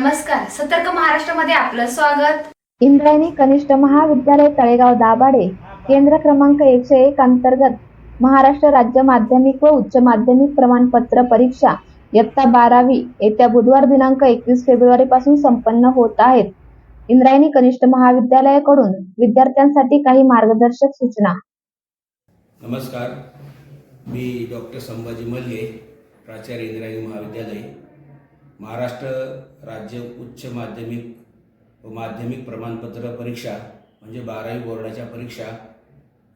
नमस्कार सतर्क महाराष्ट्रामध्ये आपलं स्वागत. इंद्रायणी कनिष्ठ महाविद्यालय तळेगाव दाभाडे केंद्र क्रमांक एकशे एक अंतर्गत महाराष्ट्र राज्य माध्यमिक व उच्च माध्यमिक प्रमाणपत्र परीक्षा इयत्ता बारावी येत्या बुधवार दिनांक एकवीस फेब्रुवारी पासून संपन्न होत आहेत. इंद्रायणी कनिष्ठ महाविद्यालयाकडून विद्यार्थ्यांसाठी काही मार्गदर्शक सूचना. नमस्कार मी डॉक्टर संभाजी मल्ले प्राचार्य इंद्रायणी महाविद्यालय. महाराष्ट्र राज्य उच्च माध्यमिक व माध्यमिक प्रमाणपत्र परीक्षा म्हणजे बारावी बोर्डाच्या परीक्षा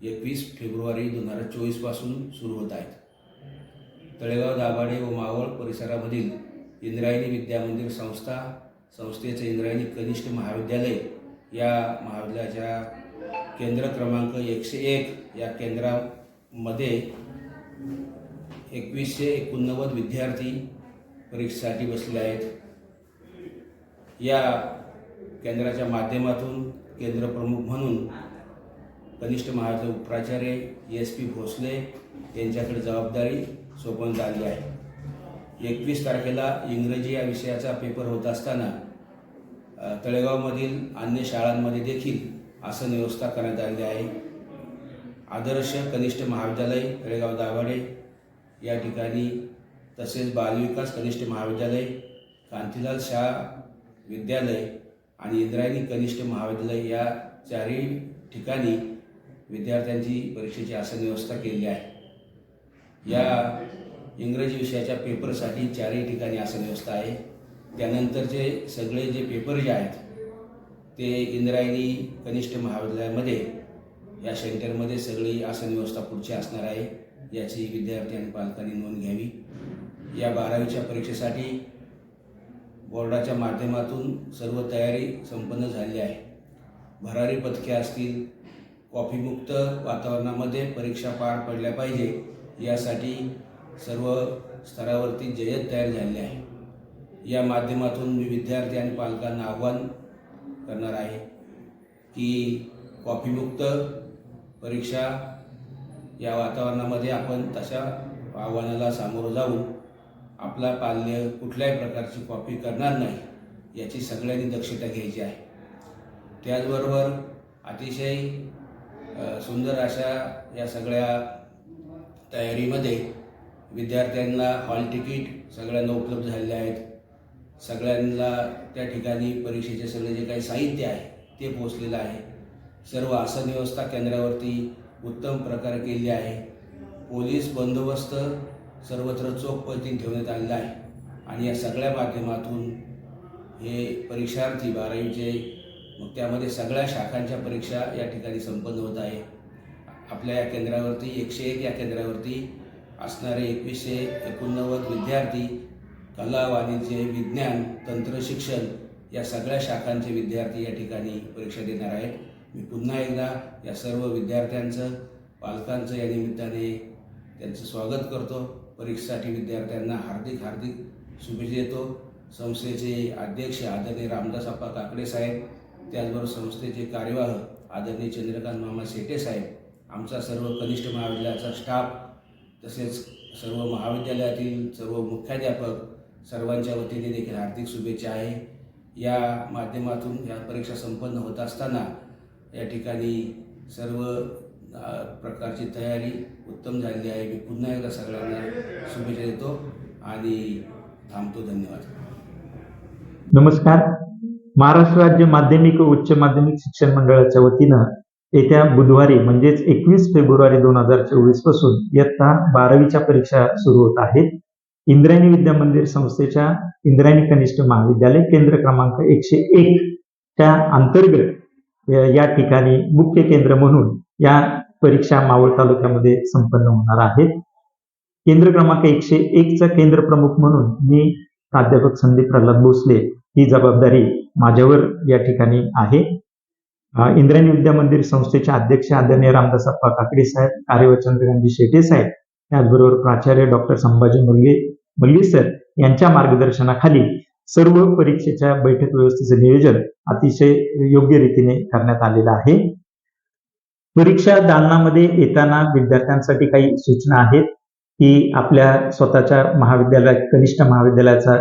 एकवीस फेब्रुवारी दोन हजार चोवीसपासून सुरू होत आहेत. तळेगाव दाभाडे व मावळ परिसरामधील इंद्रायणी विद्यामंदिर संस्था संस्थेचे इंद्रायणी कनिष्ठ महाविद्यालय या महाविद्यालयाच्या केंद्र क्रमांक एकशे एक या केंद्रामध्ये एकवीसशे एकोणनव्वद विद्यार्थी परीक्षेसाठी बसले आहेत. या केंद्राच्या माध्यमातून केंद्रप्रमुख म्हणून कनिष्ठ महाविद्यालय उपप्राचार्य एस पी भोसले यांच्याकडे जबाबदारी सोपवण्यात आली आहे. एकवीस तारखेला इंग्रजी या विषयाचा पेपर होत असताना तळेगावमधील अन्य शाळांमध्ये देखील आसन व्यवस्था करण्यात आलेली आहे. आदर्श कनिष्ठ महाविद्यालय तळेगाव दाभाडे या ठिकाणी तसेच बालविकास कनिष्ठ महाविद्यालय कांतीलाल शाह विद्यालय आणि इंद्रायणी कनिष्ठ महाविद्यालय या चारही ठिकाणी विद्यार्थ्यांची परीक्षेची आसन व्यवस्था केलेली आहे. या इंग्रजी विषयाच्या पेपरसाठी चारही ठिकाणी आसन व्यवस्था आहे. त्यानंतरचे सगळे जे पेपर जे आहेत ते इंद्रायणी कनिष्ठ महाविद्यालयामध्ये या सेंटरमध्ये सगळी आसन व्यवस्था पुढची असणार आहे याची विद्यार्थी आणि पालकांनी नोंद घ्यावी. या बारावीच्या परीक्षेसाठी बोर्डाच्या माध्यमातून सर्व तयारी संपन्न झाली आहे. भरारी पथके असतील कॉफीमुक्त वातावरणामध्ये परीक्षा पार पडल्या पाहिजे यासाठी सर्व स्तरावरती जय्यत तयार झालेली आहे. या माध्यमातून मी विद्यार्थी आणि पालकांना आव्हान करणार आहे की कॉफीमुक्त परीक्षा या वातावरणामध्ये आपण तशा आव्हानाला सामोरं जाऊन आपला पाल्य कुठल्याही प्रकारची कॉपी करणार नाही याची सगळ्यांनी दक्षता घ्यायची आहे. त्याचबरोबर अतिशय सुंदर अशा या सगळ्या तयारीमध्ये विद्यार्थ्यांना हॉल तिकीट सगळ्यांना उपलब्ध झालेले आहेत. सगळ्यांना त्या ठिकाणी परीक्षेचे सगळे जे काही साहित्य आहे ते पोचलेलं आहे. सर्व आसन व्यवस्था केंद्रावरती उत्तम प्रकारे केली आहे. पोलीस बंदोबस्त सर्वत्र चोख पद्धतीने ठेवण्यात आलेला आहे. आणि या सगळ्या माध्यमातून हे परीक्षार्थी बारावीचे मग त्यामध्ये सगळ्या शाखांच्या परीक्षा या ठिकाणी संपन्न होत आहे. आपल्या या केंद्रावरती एकशे एक या केंद्रावरती असणारे एकवीसशे एकोणनव्वद विद्यार्थी कला वाणिज्य विज्ञान तंत्र शिक्षण या सगळ्या शाखांचे विद्यार्थी या ठिकाणी परीक्षा देणार आहेत. मी पुन्हा एकदा या सर्व विद्यार्थ्यांचं पालकांचं या निमित्ताने त्यांचं स्वागत करतो. परीक्षेसाठी विद्यार्थ्यांना हार्दिक हार्दिक शुभेच्छा देतो. संस्थेचे अध्यक्ष आदरणीय रामदास अप्पा काकडे साहेब त्याचबरोबर संस्थेचे कार्यवाह आदरणीय चंद्रकांत मामा शेटे साहेब आमचा सर्व कनिष्ठ महाविद्यालयाचा स्टाफ तसेच सर्व महाविद्यालयातील सर्व मुख्याध्यापक सर्वांच्या वतीने देखील हार्दिक शुभेच्छा आहे. या माध्यमातून या परीक्षा संपन्न होत असताना या ठिकाणी सर्व प्रकारची तयारी उत्तम झालेली आहे. मी पुन्हा एकदा सगळ्यांना शुभेच्छा देतो आणि थांबतो. धन्यवाद. नमस्कार. महाराष्ट्र राज्य माध्यमिक व उच्च माध्यमिक शिक्षण मंडळाच्या वतीनं येत्या बुधवारी म्हणजेच एकवीस फेब्रुवारी दोन हजार चोवीसपासून इयत्ता बारावीच्या परीक्षा सुरू होत आहेत. इंद्रायणी विद्या मंदिर संस्थेच्या इंद्रायणी कनिष्ठ महाविद्यालय केंद्र क्रमांक एकशे एक च्या अंतर्गत या ठिकाणी मुख्य केंद्र म्हणून या परीक्षा मावळ तालुक्यामध्ये संपन्न होणार आहेत. केंद्र क्रमांक एकशे एकचा केंद्र प्रमुख म्हणून मी प्राध्यापक संदीप प्रल्हाद भोसले ही जबाबदारी माझ्यावर या ठिकाणी आहे. इंद्रायणी विद्या मंदिर संस्थेचे अध्यक्ष आदरणीय रामदास अप्पा काकडे साहेब कार्यवाह चंद्रकांतजी शेटे साहेब त्याचबरोबर प्राचार्य डॉक्टर संभाजी मुलगे मुलगे सर यांच्या मार्गदर्शनाखाली सर्व परीक्षेच्या बैठक व्यवस्थेचं नियोजन अतिशय योग्य रीतीने करण्यात आलेलं आहे. परीक्षा दालनामध्ये येताना विद्यार्थ्यांसाठी काही सूचना आहेत की आपल्या स्वतःच्या महाविद्यालयात कनिष्ठ महाविद्यालयाचा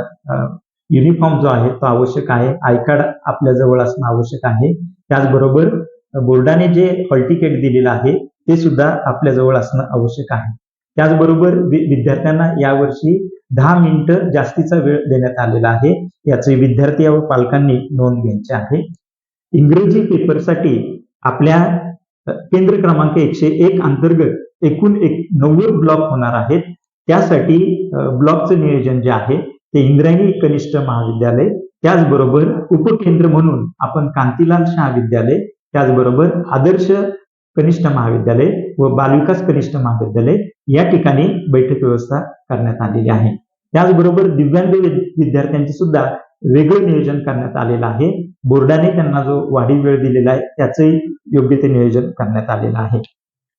युनिफॉर्म जो आहे तो आवश्यक आहे. आय कार्ड आपल्या जवळ असणं आवश्यक आहे. त्याचबरोबर बोर्डाने जे हॉल तिकीट दिलेलं आहे ते सुद्धा आपल्या जवळ असणं आवश्यक आहे. त्याचबरोबर विद्यार्थ्यांना यावर्षी दहा मिनिटं जास्तीचा वेळ देण्यात आलेला आहे. याचे विद्यार्थी व पालकांनी नोंद घ्यायची आहे. इंग्रजी पेपरसाठी आपल्या केंद्र क्रमांक एकशे एक अंतर्गत एकूण एक नव्वद ब्लॉक होणार आहेत. त्यासाठी ब्लॉकचं नियोजन जे आहे ते इंद्रायणी कनिष्ठ महाविद्यालय त्याचबरोबर उपकेंद्र म्हणून आपण कांतीलाल शहा विद्यालय त्याचबरोबर आदर्श कनिष्ठ महाविद्यालय व बालविकास कनिष्ठ महाविद्यालय या ठिकाणी बैठक व्यवस्था करण्यात आलेली आहे. त्याचबरोबर दिव्यांग विद्यार्थ्यांची विद्यार्थ्यांचे सुद्धा वेगळं नियोजन करण्यात आलेलं आहे. बोर्डाने त्यांना जो वाढीव वेळ दिलेला आहे त्याचंही योग्य ते नियोजन करण्यात आलेलं आहे.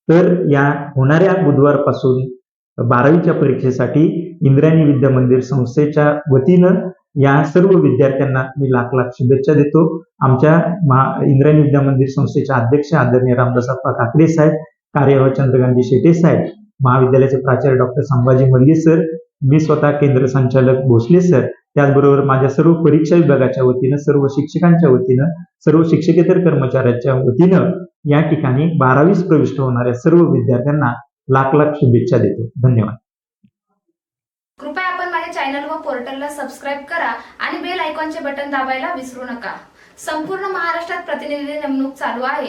तर या होणाऱ्या बुधवारपासून बारावीच्या परीक्षेसाठी इंद्रायणी विद्या मंदिर संस्थेच्या वतीनं या सर्व विद्यार्थ्यांना मी लाख लाख शुभेच्छा देतो. आमच्या महा इंद्रायणी विद्या मंदिर संस्थेच्या अध्यक्ष आदरणीय रामदासप्पा काकडे साहेब कार्यवाह चंद्रकांती शेटे साहेब महाविद्यालयाचे प्राचार्य डॉक्टर संभाजी मल्ली सर मी स्वतः केंद्र संचालक भोसले सर. त्याचबरोबर माझ्या सर्व परीक्षा विभागाच्या वतीनं सर्व शिक्षकांच्या वतीनं सर्व शिक्षकेतर कर्मचाऱ्यांच्या वतीनं या ठिकाणी बारावीस प्रविष्ट होणाऱ्या सर्व विद्यार्थ्यांना लाख लाख शुभेच्छा देतो. धन्यवाद. कृपया आपण माझ्या चॅनल व पोर्टलला सबस्क्राईब करा आणि बेल आयकॉनचे बटन दाबायला विसरू नका. संपूर्ण महाराष्ट्रात प्रतिनिधी नेमणूक चालू आहे.